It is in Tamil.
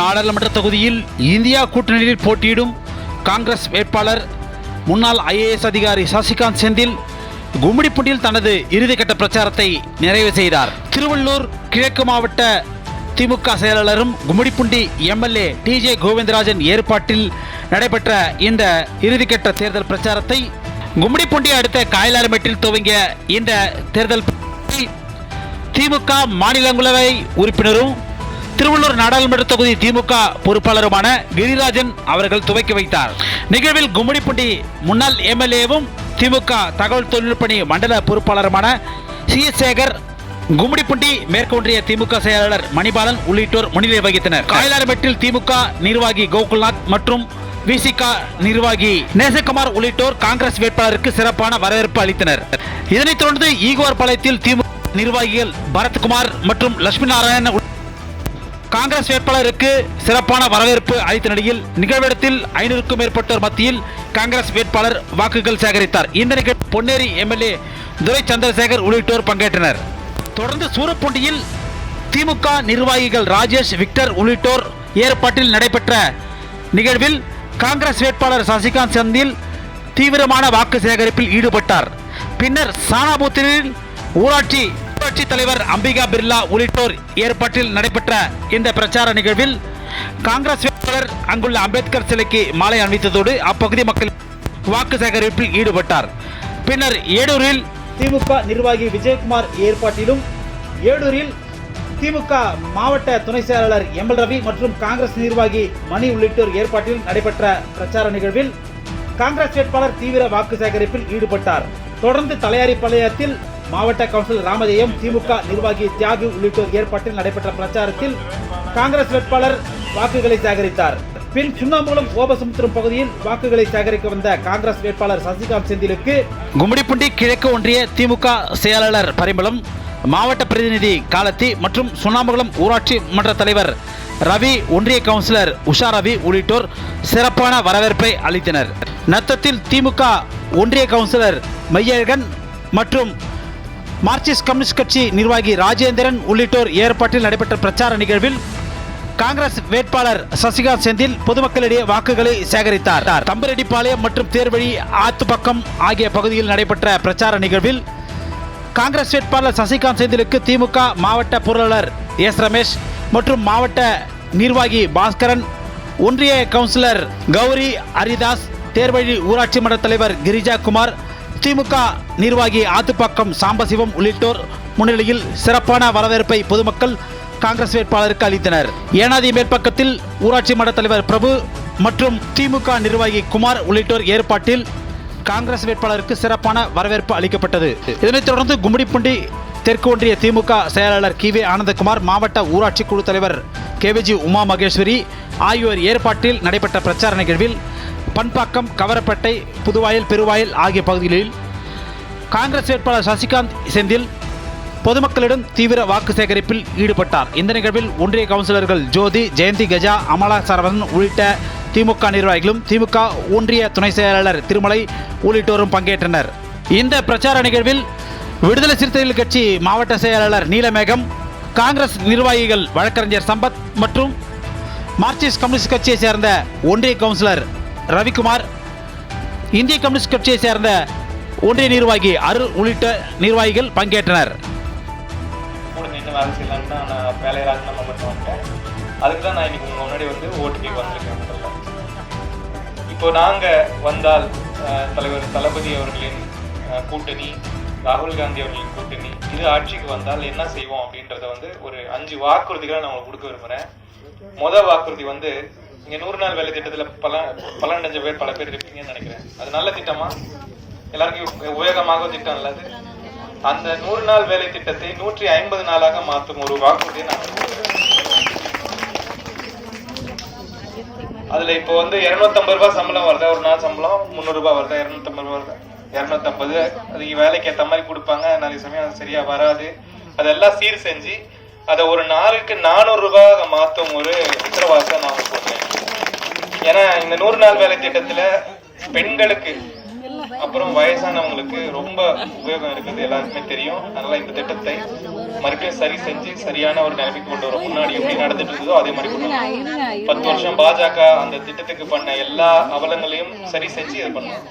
நாடாளுமன்ற தொகுதியில் இந்தியா கூட்டணியில் போட்டியிடும் காங்கிரஸ் வேட்பாளர் முன்னாள் ஐஏஎஸ் அதிகாரி சசிகாந்த் செந்தில் கும்மிடிப்பூண்டியில் தனது இறுதிக்கட்ட பிரச்சாரத்தை நிறைவு செய்தார். திருவள்ளூர் கிழக்கு மாவட்ட திமுக செயலாளரும் கும்மிடிப்பூண்டி எம்எல்ஏ டிஜே கோவிந்தராஜன் ஏற்பாட்டில் நடைபெற்ற இந்த இறுதிக்கட்ட தேர்தல் பிரச்சாரத்தை கும்மிடிப்பூண்டி அடுத்த காயலாரமேட்டில் துவங்கிய இந்த தேர்தல் திமுக மாநிலங்களவை உறுப்பினரும் திருவள்ளூர் நாடாளுமன்ற தொகுதி திமுக பொறுப்பாளருமான கிரிராஜன் அவர்கள் துவக்கி வைத்தார். நிகழ்வில் கும்மிடிப்பட்டி முன்னாள் எம்எல்ஏவும் திமுக தகவல் தொழில்நுட்பணி மண்டல பொறுப்பாளருமான சி எஸ் சேகர் கும்மிடிப்பட்டி மேற்கொன்றிய திமுக செயலாளர் மணிபாலன் உள்ளிட்டோர் முன்னிலை வகித்தனர். காயலாரமேட்டில் திமுக நிர்வாகி கோகுல்நாத் மற்றும் விசிகா நிர்வாகி நேசகுமார் உள்ளிட்டோர் காங்கிரஸ் வேட்பாளருக்கு சிறப்பான வரவேற்பு அளித்தனர். இதனைத் தொடர்ந்து ஈகோர் பாளையத்தில் திமுக நிர்வாகிகள் பரத்குமார் மற்றும் லட்சுமி நாராயணன் காங்கிரஸ் வேட்பாளருக்கு சிறப்பான வரவேற்பு அளித்த நிலையில் நிகழ்விடத்தில் ஐநூறுக்கும் மேற்பட்டோர் மத்தியில் காங்கிரஸ் வேட்பாளர் வாக்குகள் சேகரித்தார். இந்த நிகழ்ச்சி பொன்னேரி எம்எல்ஏ துரை சந்திரசேகர் உள்ளிட்டோர் பங்கேற்றனர். தொடர்ந்து சூரப்பூண்டியில் திமுக நிர்வாகிகள் ராஜேஷ் விக்டர் உள்ளிட்டோர் ஏற்பாட்டில் நடைபெற்ற நிகழ்வில் காங்கிரஸ் வேட்பாளர் சசிகாந்த் சந்தில் தீவிரமான வாக்கு சேகரிப்பில் ஈடுபட்டார். பின்னர் சானாபூத்தில் ஊராட்சி ஊராட்சி தலைவர் அம்பிகா பிர்லா உள்ளிட்டோர் ஏற்பாட்டில் நடைபெற்ற இந்த பிரச்சார நிகழ்வில் காங்கிரஸ் வேட்பாளர் அங்குள்ள அம்பேத்கர் சிலைக்கு மாலை அணிவித்ததோடு அப்பகுதி மக்கள் வாக்கு சேகரிப்பில் ஈடுபட்டார். பின்னர் ஏடூரில் திமுக நிர்வாகி விஜயகுமார் ஏற்பாட்டிலும் ஏடூரில் திமுக மாவட்ட துணை செயலாளர் எம்எல் ரவி மற்றும் காங்கிரஸ் நிர்வாகி மணி உள்ளிட்டோர் ஏற்பாட்டில் நடைபெற்ற பிரச்சார நிகழ்வில் காங்கிரஸ் வேட்பாளர் தீவிர வாக்கு சேகரிப்பில் ஈடுபட்டார். தொடர்ந்து தலையாரி தலையாரிப்பாளையத்தில் மாவட்ட கவுன்சிலர் ராமஜெயம் திமுக நிர்வாகி தியாகு உள்ளிட்டோர் ஏற்பாட்டில் நடைபெற்ற பிரச்சாரத்தில் காங்கிரஸ் வேட்பாளர் வாக்குகளை சேகரித்தார். பின் சுண்ணாம்புலம் கோபசமுத்திரம் பகுதியில் வாக்குகளை சேகரிக்க வந்த காங்கிரஸ் வேட்பாளர் சசிகாந்த் செந்திலுக்கு கும்மிடிப்பூண்டி கிழக்கு ஒன்றிய திமுக செயலாளர் பரிமளம் மாவட்ட பிரதிநிதி காலத்தி மற்றும் சுண்ணாம்பகுளம் ஊராட்சி மன்ற தலைவர் ரவி ஒன்றிய கவுன்சிலர் உஷா ரவி உள்ளிட்டோர் சிறப்பான வரவேற்பை அளித்தனர். நத்தத்தில் திமுக ஒன்றிய கவுன்சிலர் மையழகன் மற்றும் மார்க்சிஸ்ட் கம்யூனிஸ்ட் கட்சி நிர்வாகி ராஜேந்திரன் உள்ளிட்டோர் ஏற்பாட்டில் நடைபெற்ற பிரச்சார நிகழ்வில் காங்கிரஸ் வேட்பாளர் சசிகாந்த் செந்தில் பொதுமக்களிடையே வாக்குகளை சேகரித்தார். தம்பரெட்டிப்பாளையம் மற்றும் தேர்வழி ஆத்துப்பக்கம் ஆகிய பகுதியில் நடைபெற்ற பிரச்சார நிகழ்வில் காங்கிரஸ் வேட்பாளர் சசிகாந்த் செந்திலுக்கு திமுக மாவட்ட பொருளாளர் எஸ் ரமேஷ் மற்றும் மாவட்ட நிர்வாகி பாஸ்கரன் ஒன்றிய கவுன்சிலர் கௌரி ஹரிதாஸ் தேர்வழி ஊராட்சி மன்ற தலைவர் கிரிஜா குமார் திமுக நிர்வாகி ஆத்துப்பாக்கம் சாம்பசிவம் உள்ளிட்டோர் முன்னிலையில் சிறப்பான வரவேற்பை பொதுமக்கள் காங்கிரஸ் வேட்பாளருக்கு அளித்தனர். ஏனாதி மேற்பக்கத்தில் ஊராட்சி மன்ற தலைவர் பிரபு மற்றும் திமுக நிர்வாகி குமார் உள்ளிட்டோர் ஏற்பாட்டில் காங்கிரஸ் வேட்பாளருக்கு சிறப்பான வரவேற்பு அளிக்கப்பட்டது. இதனைத் தொடர்ந்து கும்மிடிப்பூண்டி தெற்கு ஒன்றிய திமுக செயலாளர் கி வே ஆனந்தகுமார் மாவட்ட ஊராட்சி குழு தலைவர் கேவிஜி உமா மகேஸ்வரி ஆகியோர் ஏற்பாட்டில் நடைபெற்ற பிரச்சார நிகழ்வில் பண்பாக்கம் கவரப்பேட்டை புதுவாயல் பெருவாயல் ஆகிய பகுதிகளில் காங்கிரஸ் வேட்பாளர் சசிகாந்த் செந்தில் பொதுமக்களிடம் தீவிர வாக்கு சேகரிப்பில் ஈடுபட்டார். இந்த நிகழ்வில் ஒன்றிய கவுன்சிலர்கள் ஜோதி ஜெயந்தி கஜா அமலா சரவணன் உள்ளிட்ட திமுக நிர்வாகிகளும் திமுக ஒன்றிய துணை செயலாளர் திருமலை உள்ளிட்டோரும் பங்கேற்றனர். இந்த பிரச்சார நிகழ்வில் விடுதலை சிறுத்தைகள் கட்சி மாவட்ட செயலாளர் நீலமேகம் காங்கிரஸ் நிர்வாகிகள் வழக்கறிஞர் சம்பத் மற்றும் மார்க்சிஸ்ட் கம்யூனிஸ்ட் கட்சியை சேர்ந்த ஒன்றிய கவுன்சிலர் ரவிக்குமார் இந்திய கம்யூனிஸ்ட் கட்சியை சேர்ந்த ஒன்றிய நிர்வாகி அருள் உள்ளிட்ட நிர்வாகிகள் பங்கேற்றனர். வேலை நான் வந்துட்டேன் அதுக்கு தான் நான் இன்னைக்கு முன்னாடி வந்து ஓட்டுக்கு வந்திருக்கேன் இப்போ நாங்கள் வந்தால் தலைவர் தளபதி அவர்களின் கூட்டணி ராகுல் காந்தி அவர்களின் கூட்டணி இது ஆட்சிக்கு வந்தால் என்ன செய்வோம் அப்படின்றத வந்து ஒரு அஞ்சு வாக்குறுதிகளை நான் உங்களுக்கு கொடுக்க விரும்புகிறேன் மொதல் வாக்குறுதி வந்து இங்க நூறு நாள் வேலை திட்டத்துல பல பலனடைஞ்ச பேர் பல பேர் இருப்பீங்கன்னு நினைக்கிறேன். அது நல்ல திட்டமா? எல்லாருக்கும் உபயோகமாக திட்டம் இல்ல அந்த நூறு நாள் வேலை திட்டத்தை நூற்றி ஐம்பது நாளாக மாற்றும் ஒரு வாக்குறுதியை நான் அதுல இப்போ வந்து 250 ரூபாய் சம்பளம் வருதா? ஒரு நாள் சம்பளம் முந்நூறு ரூபாய் வருதா? 250 ரூபாய் வருதா? 250 அதுக்கு வேலைக்கு ஏற்ற மாதிரி கொடுப்பாங்க. நிறைய சமயம் அது சரியா வராது. அதெல்லாம் சீர் செஞ்சு அதை ஒரு நாளுக்கு நானூறு ரூபாய் மாத்தும் ஒரு உத்தரவாசம் நான் போட்டேன் ஏன்னா இந்த நூறு நாள் வேலை திட்டத்துல பெண்களுக்கு அப்புறம் வயசானவங்களுக்கு ரொம்ப உபயோகம் இருக்குது. எல்லாருக்குமே தெரியும். அதனால இந்த திட்டத்தை மறுபடியும் சரி செஞ்சு சரியான ஒரு நிலைமைக்கு கொண்டு வரும் முன்னாடி எப்படி நடந்துட்டு இருந்ததோ அதே மாதிரி கொண்டு வரும் பத்து வருஷம் பாஜக அந்த திட்டத்துக்கு பண்ண எல்லா அவலங்களையும் சரி செஞ்சு இது பண்ணுவோம்